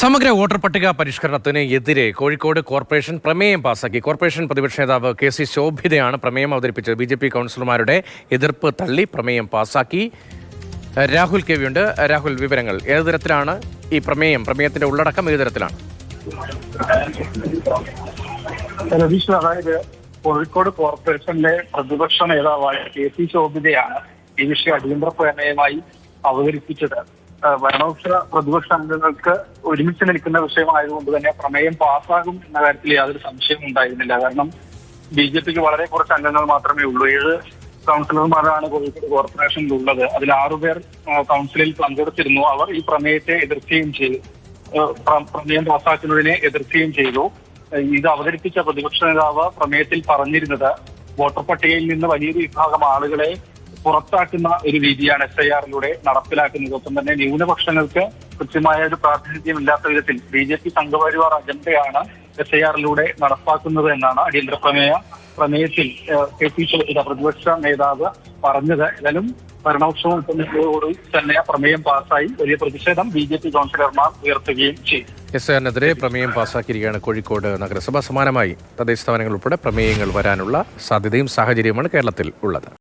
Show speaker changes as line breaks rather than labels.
സമഗ്ര വോട്ടർ പട്ടിക പരിഷ്കരണത്തിന് എതിരെ കോഴിക്കോട് കോർപ്പറേഷൻ പ്രമേയം പാസാക്കി. കോർപ്പറേഷൻ പ്രതിപക്ഷ നേതാവ് കെ സി ശോഭിതയാണ് പ്രമേയം അവതരിപ്പിച്ചത്. ബി ജെ പി കൗൺസിലർമാരുടെ എതിർപ്പ് തള്ളി പ്രമേയം പാസാക്കി. രാഹുൽ കെ വിയുണ്ട്. രാഹുൽ വിവരങ്ങൾ. ഏത് തരത്തിലാണ് ഈ പ്രമേയം? പ്രമേയത്തിന്റെ ഉള്ളടക്കം ഏത് തരത്തിലാണ്?
കോഴിക്കോട് കോർപ്പറേഷന്റെ പ്രതിപക്ഷ നേതാവായ കെ സി ശോഭിതയാണ് ഈ വിഷയം അടിയന്തര പ്രമേയമായി അവതരിപ്പിച്ചത്. ഭരണപക്ഷ പ്രതിപക്ഷ അംഗങ്ങൾക്ക് ഒരുമിച്ച് നിൽക്കുന്ന വിഷയമായതുകൊണ്ട് തന്നെ പ്രമേയം പാസ്സാകും എന്ന കാര്യത്തിൽ യാതൊരു സംശയവും ഉണ്ടായിരുന്നില്ല. കാരണം ബി ജെ പിക്ക് വളരെ കുറച്ച് അംഗങ്ങൾ മാത്രമേ ഉള്ളൂ. ഏഴ് കൗൺസിലർമാരാണ് കോഴിക്കോട് കോർപ്പറേഷനിൽ ഉള്ളത്. അതിൽ ആറുപേർ പേർ കൗൺസിലിൽ പങ്കെടുത്തിരുന്നു. അവർ ഈ പ്രമേയത്തെ എതിർക്കുകയും ചെയ്തു. പ്രമേയം പാസ്സാക്കുന്നതിനെ എതിർക്കുകയും ചെയ്തു. ഇത് അവതരിപ്പിച്ച പ്രതിപക്ഷ നേതാവ് പ്രമേയത്തിൽ പറഞ്ഞിരുന്നത് വോട്ടർ പട്ടികയിൽ നിന്ന് വലിയൊരു വിഭാഗം ആളുകളെ പുറത്താക്കുന്ന ഒരു രീതിയാണ് എസ് ഐ ആറിലൂടെ നടപ്പിലാക്കുന്നത്. ഒപ്പം തന്നെ ന്യൂനപക്ഷങ്ങൾക്ക് കൃത്യമായ ഒരു പ്രാതിനിധ്യം ഇല്ലാത്ത വിധത്തിൽ ബി ജെ പി സംഘപരിവാർ അജണ്ടയാണ് എസ് ഐ ആറിലൂടെ നടപ്പാക്കുന്നത് എന്നാണ് അടിയന്തര പ്രമേയ പ്രമേയത്തിൽ കെ പി പ്രതിപക്ഷ നേതാവ് പറഞ്ഞത്. ഏതായാലും ഭരണോത്സവം ഉൾപ്പെടുന്നതോടുകൂടി തന്നെ പ്രമേയം പാസ്സായി വലിയ പ്രതിഷേധം ബി ജെ പി കൗൺസിലർമാർ ഉയർത്തുകയും ചെയ്തു.
എസ് ആറിനെതിരെ പ്രമേയം പാസാക്കിയിരിക്കുകയാണ് കോഴിക്കോട് നഗരസഭ സമാനമായി. തദ്ദേശ സ്ഥാപനങ്ങൾ ഉൾപ്പെടെ പ്രമേയങ്ങൾ വരാനുള്ള സാധ്യതയും സാഹചര്യവുമാണ് കേരളത്തിൽ ഉള്ളത്.